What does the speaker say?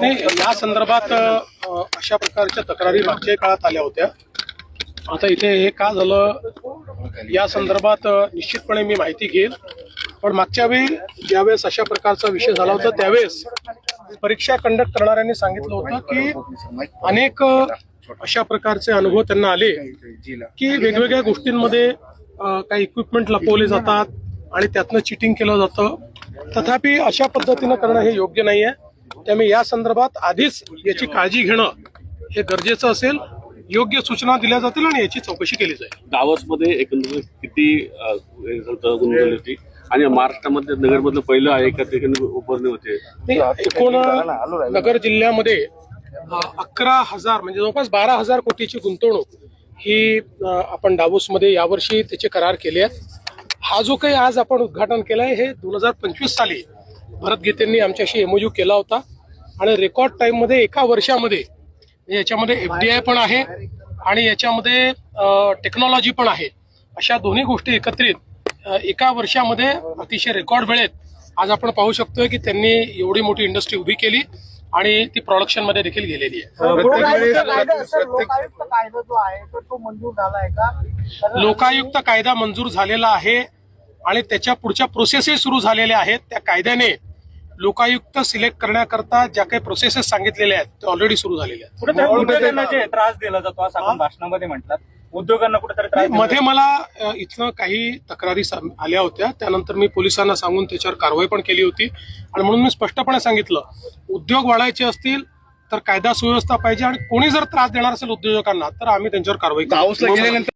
नाही या संदर्भात अशा प्रकारच्या तक्रारी मागच्या काळात आल्या होत्या. आता इथे हे का झालं या संदर्भात निश्चितपणे मी माहिती घेईल पण मागच्या वेळी ज्यावेळेस अशा प्रकारचा विषय झाला होता त्यावेळेस परीक्षा कंडक्ट करणाऱ्यांनी सांगितलं होतं की अनेक अशा प्रकारचे अनुभव त्यांना आले की वेगवेगळ्या गोष्टींमध्ये काही इक्विपमेंट लपवले जातात आणि त्यातनं चिटिंग केलं जातं. तथापि अशा पद्धतीनं करणं हे योग्य नाही आहे त्यामुळे या संदर्भात आधीच याची काळजी घेणं हे गरजेचं असेल. योग्य सूचना दिल्या जातील आणि याची चौकशी केली जाईल. दावसमध्ये एकंदरीत किती गुंतवली होती आणि महाराष्ट्रामध्ये नगरमधलं पहिलं आहे का ठिकाणी उभारणी होते? एकूण नगर जिल्ह्यामध्ये अकरा हजार म्हणजे जवळपास बारा हजार कोटीची गुंतवणूक ही आपण डावोसमध्ये यावर्षी त्याचे करार केले आहेत हा जो काही आज आपण उद्घाटन केलंय हे दोन हजार पंचवीस साली भरत गीतेंनी आमच्याशी एमओयू केला होता. आणि रेकॉर्ड टाइममध्ये एका वर्षामध्ये याच्यामध्ये एफडीआय पण आहे आणि याच्यामध्ये टेक्नॉलॉजी पण आहे. अशा दोन्ही गोष्टी एकत्रित एका वर्षामध्ये अतिशय रेकॉर्ड वेळेत आज आपण पाहू शकतोय की त्यांनी एवढी मोठी इंडस्ट्री उभी केली आणि ती प्रोडक्शनमध्ये देखील गेलेली आहे. आहे आहे लोकायुक्त कायदा मंजूर झालेला आहे. आणि त्याच्या पुढच्या प्रोसेसही सुरू झालेल्या आहेत. त्या कायद्याने लोकायुक्त सिलेक्ट करण्याकरता ज्या काही प्रोसेसेस सांगितलेल्या आहेत त्या ऑलरेडी सुरू झालेल्या आहेत. त्रास दिला जातो असं आपण भाषणामध्ये म्हटलं. उद्योगांना कुठेतरी मध्ये मला इथनं काही तक्रारी आल्या होत्या. त्यानंतर मी पोलिसांना सांगून त्याच्यावर कारवाई पण केली होती. आणि म्हणून मी स्पष्टपणे सांगितलं उद्योग वाढायचे असतील तर कायदा सुव्यवस्था पाहिजे आणि कोणी जर त्रास देणार असेल उद्योजकांना तर आम्ही त्यांच्यावर कारवाई करू.